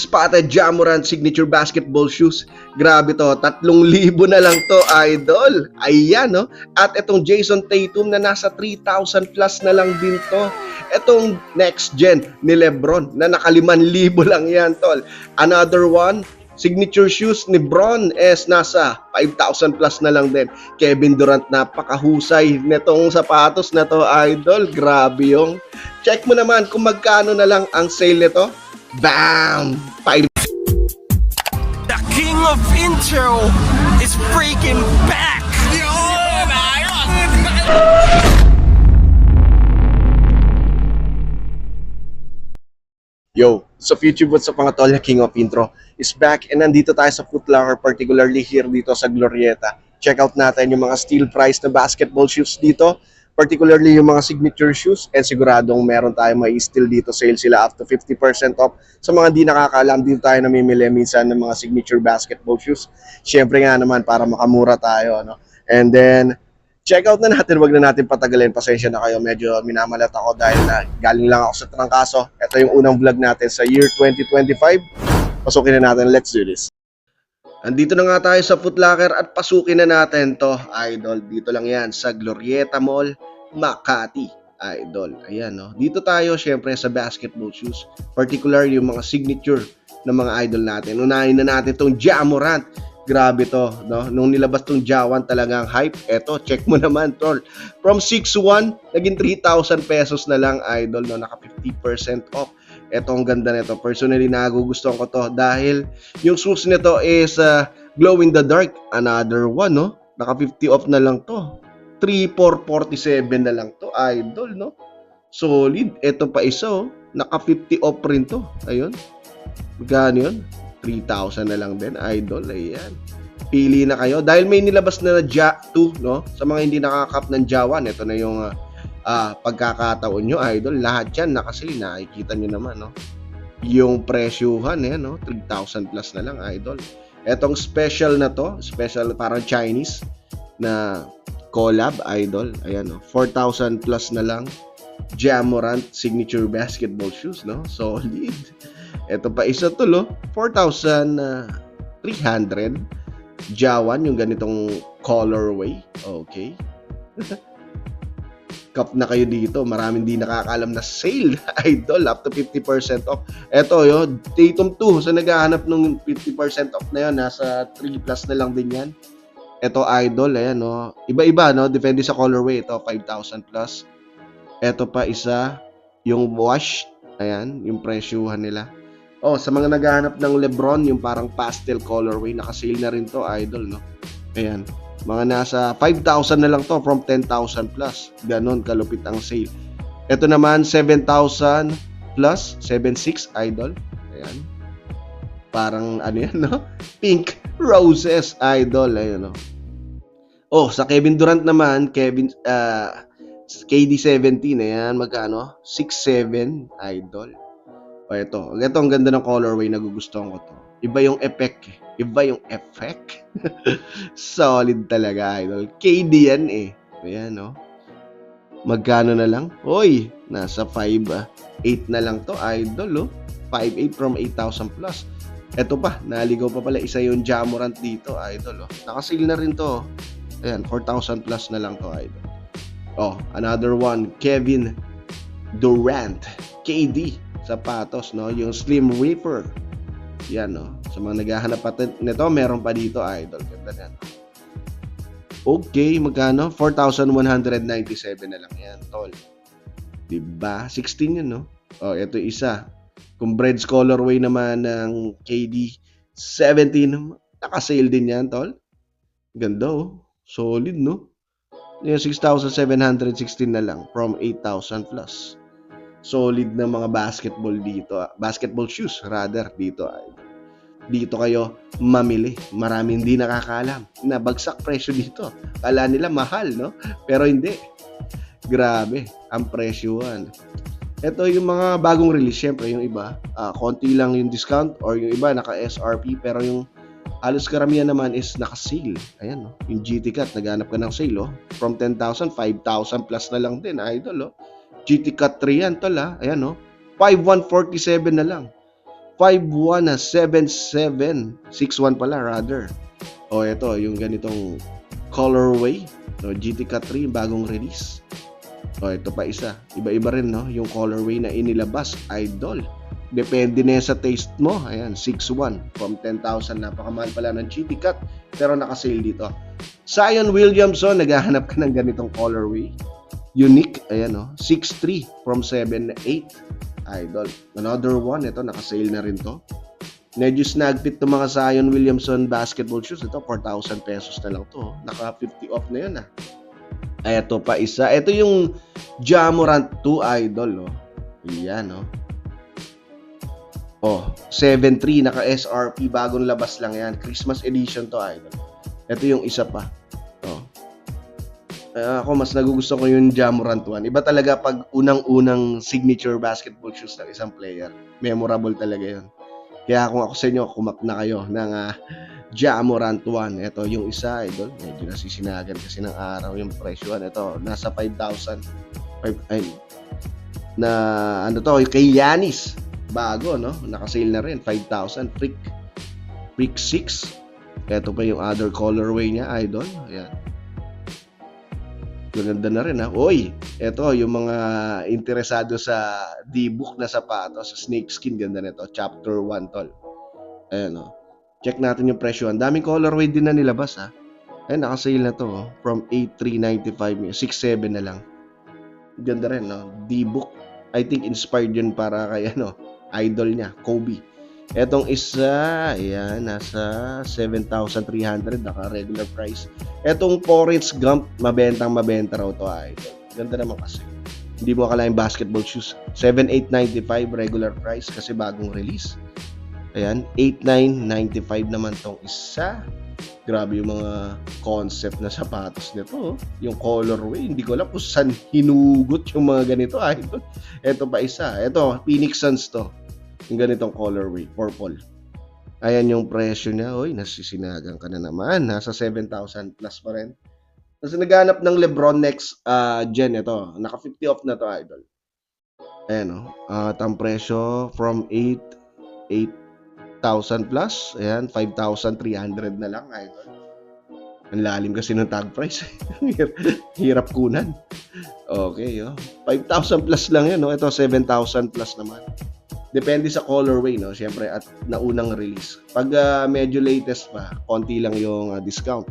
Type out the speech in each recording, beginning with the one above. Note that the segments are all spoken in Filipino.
spotted Jamorant signature basketball shoes. Grabe to, 3,000 na lang to, idol. Ayan, no? At itong Jason Tatum na nasa 3,000 plus na lang din to. Itong next gen ni Lebron na naka 5,000 lang yan, tol. Another one, signature shoes ni Bron is nasa 5,000 plus na lang din. Kevin Durant, napakahusay netong sapatos na to, idol. Grabe yung. Check mo naman kung magkano na lang ang sale nito. Bam! 5 The king of intro is freaking back! Yo, so future boots sa mga tol, King of Intro is back and nandito tayo sa Foot Locker, particularly here dito sa Glorieta. Check out natin yung mga steel price na basketball shoes dito, particularly yung mga signature shoes and siguradong meron tayong may steel dito, sale sila up to 50% off. Sa mga di nakakaalam, dito tayo namimili minsan ng mga signature basketball shoes. Siyempre nga naman para makamura tayo, ano. And then, check out na natin, wag na natin patagalin. Pasensya na kayo, medyo minamalat ako dahil na galing lang ako sa trangkaso. Ito yung unang vlog natin sa year 2025. Pasukin na natin, let's do this. Andito na nga tayo sa Foot Locker at pasukin na natin to, idol. Dito lang yan sa Glorieta Mall, Makati. Idol. Ayan, no. Dito tayo, syempre, sa basketball shoes. Particular yung mga signature ng mga idol natin. Unahin na natin tong Jamorant. Grabe to, no? Nung nilabas tong Jawan talagang hype. Eto, check mo naman, tol. From 6,1, naging 3,000 pesos na lang, idol, no? Naka 50% off. Eto, ang ganda nito. Personally, nagugustuhan ko to dahil yung shoes nito is uh, glow in the dark. Another one, no? Naka 50 off na lang to. 3,447 na lang to, idol, no? Solid. Eto pa isa. Naka 50 off rin to. Ayun. Magkano yun? 3,000 na lang din, idol. Ayan. Pili na kayo. Dahil may nilabas na na Ja 2, no? Sa mga hindi nakakap ng Jawan, ito na yung ah, ah, pagkakataon nyo, idol. Lahat yan, nakasili. Nakikita nyo naman, no? Yung presyuhan, eh, no? 3,000 plus na lang, idol. Etong special na to, special parang Chinese na collab, idol. Ayan, no? 4,000 plus na lang. Jamorant signature basketball shoes, no? Solid. Ito pa isa to, lo. 4,300. Jawan, yung ganitong colorway. Okay. Cup na kayo dito. Maraming di nakakaalam na sale. Idol, up to 50% off. Ito, yo, Tatum 2. Sa naghahanap ng 50% off na yun, nasa 3 plus na lang din yan. Ito, Idol, ayan, no. Iba-iba, no. Depende sa colorway. Ito, 5,000 plus. Ito pa isa, yung wash. Ayan, yung presyuhan nila. Oh, sa mga naghahanap ng Lebron, yung parang pastel colorway, naka-sale na rin to, idol, no? Ayan. Mga nasa 5,000 na lang to from 10,000 plus. Ganon kalupit ang sale. Ito naman, 7,000 plus, 7,600, idol. Ayan. Parang, ano yan, no? Pink roses, idol. Ayan, no? Oh, sa Kevin Durant naman, Kevin, ah, KD17, ayan, magkano? 6'7", idol. O ito, ito ang ganda ng colorway, nagugustuhan ko to. Iba yung effect, eh. iba yung effect. Solid talaga, idol. KD yan eh. Ayan, no? Magkano na lang? Hoy, nasa 5, ah, 8 na lang to, idol, oh. 5'8 from 8,000 plus. Ito pa, naligaw pa pala isa yung Jamorant dito, idol, oh. Nakasil na rin to, oh. Ayan, 4,000 plus na lang to, idol. Oh, another one, Kevin Durant, KD, sapatos, no? Yung Slim Reaper. Yan, no? Sa mga naghahanap pa nito, meron pa dito, idol. Ganda yan. Okay, magkano? 4,197 na lang yan, tol. Diba? 16 yun, no? Oh, ito isa. Kung Breads colorway naman ng KD 17, nakasale din yan, tol. Ganda, oh. Solid, no? Yung 6,716 na lang from 8,000 plus. Solid na mga basketball dito. ah. Basketball shoes, rather, dito. ay. Dito kayo mamili. Marami hindi nakakaalam na bagsak presyo dito. Kala nila mahal, no? Pero hindi. Grabe, ang presyuhan. Ito yung mga bagong release. Siyempre, yung iba, ah, konti lang yung discount or yung iba naka-SRP pero yung halos karamihan naman is naka-sale. Ayan, no? Yung GT Cut, naghanap ka ng sale, oh. From 10,000, 5,000 plus na lang din, idol, oh. GT Cut 3 yan, tol, ha? Ayan, no? 5,147 na lang. 5-1 na 7-7. 6-1 pala, rather. O, ito, yung ganitong colorway. No, GTK 3, bagong release. O, ito pa isa. Iba-iba rin, no? Yung colorway na inilabas, idol. Depende na sa taste mo. Ayan, 6-1 from 10,000. Napakamahal pala ng GT Cut. Pero nakasale dito. Zion Williamson, naghahanap ka ng ganitong colorway. Unique, ayan o. 6-3 from 7-8. Idol. Another one, ito, nakasale na rin to. Medyo snagpit ng mga Zion Williamson basketball shoes. Ito, 4,000 pesos na lang to. oh. Naka 50 off na yun ah. Ay, ito pa isa. Ito yung Jamorant 2 Idol. Oh. Yan, oh. Oh, 7.3 naka SRP bagong labas lang yan. Christmas edition to idol. Ito yung isa pa. Oh. Eh, ako mas nagugusto ko yung Jamorant 1. Iba talaga pag unang-unang signature basketball shoes ng isang player. Memorable talaga 'yon. Kaya kung ako sa inyo, kumak na kayo ng uh, Jamorant 1. Ito yung isa, idol. Medyo nasisinagan kasi ng araw yung presyo. Ito, nasa 5,000. Five- ay, na ano to, kay Yanis bago no nakasale na rin 5,000 freak freak 6 eto pa yung other colorway niya idol ayan maganda na rin ha? Oy eto yung mga interesado sa D-book na sapatos sa snakeskin ganda nito. Chapter 1 tol. Ayan o check natin yung presyo. Ang daming colorway din na nilabas ha? Ayan nakasale na to oh. from 8,395 6,7 na lang. Ganda rin no? D-book. I think inspired yun para kay ano idol niya, Kobe. Etong isa, ayan, nasa 7,300, naka regular price. Etong Forrest Gump, mabentang mabenta raw to, idol. Ganda naman kasi. Hindi mo akalain basketball shoes. 7,895 regular price kasi bagong release. Ayan, 8,995 naman tong isa. Grabe yung mga concept na sapatos nito. oh. Yung colorway, hindi ko alam kung saan hinugot yung mga ganito. Idol. Ito pa isa. Ito, Phoenix Suns to. Yung ganitong colorway, purple. Ayan yung presyo niya. Uy, nasisinagan ka na naman. Nasa 7,000 plus pa rin. Tapos naghanap ng Lebron next uh, gen ito. Naka 50 off na to, idol. Ayan. Oh. At ang presyo from 8, 8,000 plus. Ayan, 5,300 na lang, idol. Ang lalim kasi ng tag price. Hirap kunan. Okay, oh. 5,000 plus lang yun, no? Ito, 7,000 plus naman. Depende sa colorway, no? Siyempre, at naunang release. Pag ah, medyo latest pa, konti lang yung ah, discount.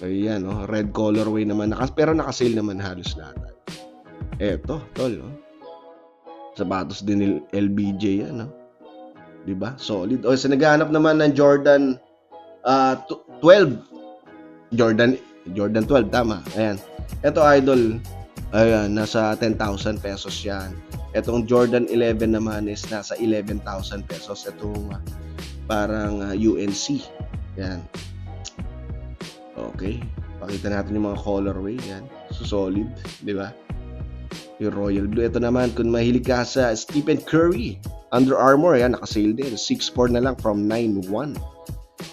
Ayan, no? Red colorway naman. Naka, pero nakasale naman halos lahat. Eto, tol, no? Sapatos din ni LBJ yan, no? 'Di ba? Solid. O, sa naghahanap naman ng Jordan ah, tw- 12. Jordan Jordan 12, tama. Ayan. Ito, idol. Ayan, nasa 10,000 pesos yan. Etong Jordan 11 naman is nasa 11,000 pesos. Itong ah, parang ah, UNC. Yan. Okay. Pakita natin yung mga colorway. Yan. So, solid. Di ba? Yung Royal Blue. Ito naman, kung mahilig ka sa Stephen Curry. Under Armour, yan, nakasale din. 6.4 na lang from 9.1.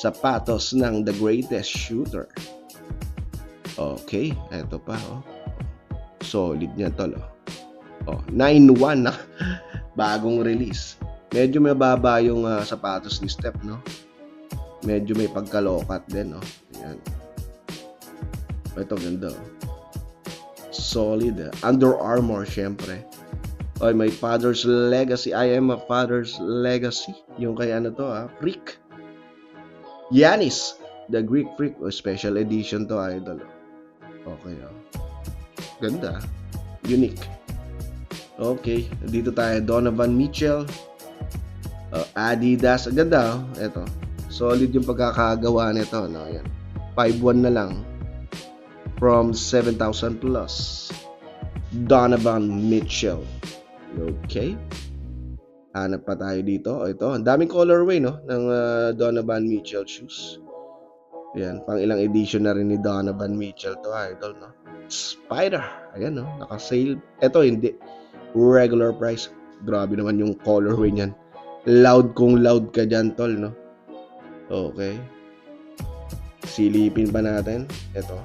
Sapatos ng The Greatest Shooter. Okay, eto pa, oh. Solid niya tol, oh. Oh, 9.1 na. Bagong release. Medyo mababa yung ah, sapatos ni Steph, no? Medyo may pagkalokat din, no? Ayan. Ito, ganda, oh. Solid, ah. Under Armour, syempre. Oy, my father's legacy. I am a father's legacy. Yung kay ano to, ah, Freak. Yanis, the Greek Freak. O, special edition to, idol. Okay, oh. Ganda. Unique. Okay, dito tayo. Donovan Mitchell. Uh, Adidas. Ang ganda, oh. Ito. Solid yung pagkakagawa nito, no? Yan. 5-1 na lang. From 7,000 plus. Donovan Mitchell. Okay. Hanap pa tayo dito. O, ito. Ang daming colorway, no? Ng uh, Donovan Mitchell shoes. Yan. Pang ilang edition na rin ni Donovan Mitchell to, idol, no? Spider. Ayan, no? Naka-sale. Ito, hindi. Regular price. Grabe naman yung colorway niyan. Loud kung loud ka dyan, tol, no? Okay. Silipin pa natin. Ito.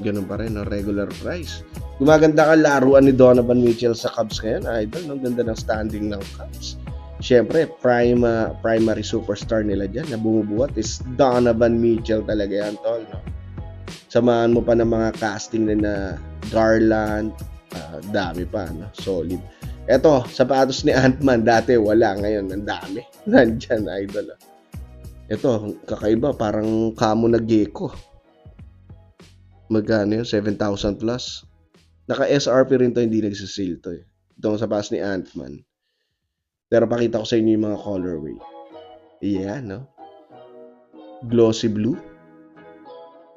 Ganun pa rin, no? Regular price. Gumaganda ka laruan ni Donovan Mitchell sa Cubs ngayon, idol. No? Ganda ng standing ng Cubs. syempre, prime, ah, primary superstar nila dyan na bumubuhat is Donovan Mitchell talaga yan, tol. No? Samahan mo pa ng mga casting na na Garland, ah, dami pa, no? solid. Eto, sapatos ni Ant-Man, dati wala, ngayon ang dami. Nandyan, idol. ah. Ito, kakaiba, parang kamo na gecko. Magkano yun? 7,000 plus. Naka-SRP rin to, hindi nagsisale to eh. Ito ang sapatos ni Ant-Man. Pero pakita ko sa inyo yung mga colorway. Ayan, no? Glossy blue.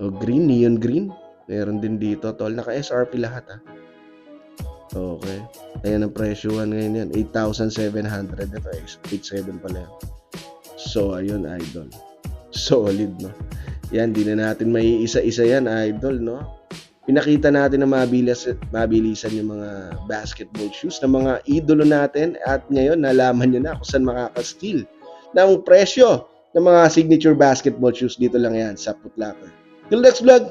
O green, neon green. Meron din dito, tol. Naka-SRP lahat, ha. Okay. Ayan ang presyuhan ngayon yan. 8,700. Ito, 8,700 pala yan. So, ayun, idol. Solid, no? Yan, di na natin may isa-isa yan, idol, no? Pinakita natin na mabilis, mabilisan yung mga basketball shoes ng mga idolo natin at ngayon nalaman nyo na kung saan makaka-steal ng presyo ng mga signature basketball shoes dito lang yan sa Putlaker. Till next vlog,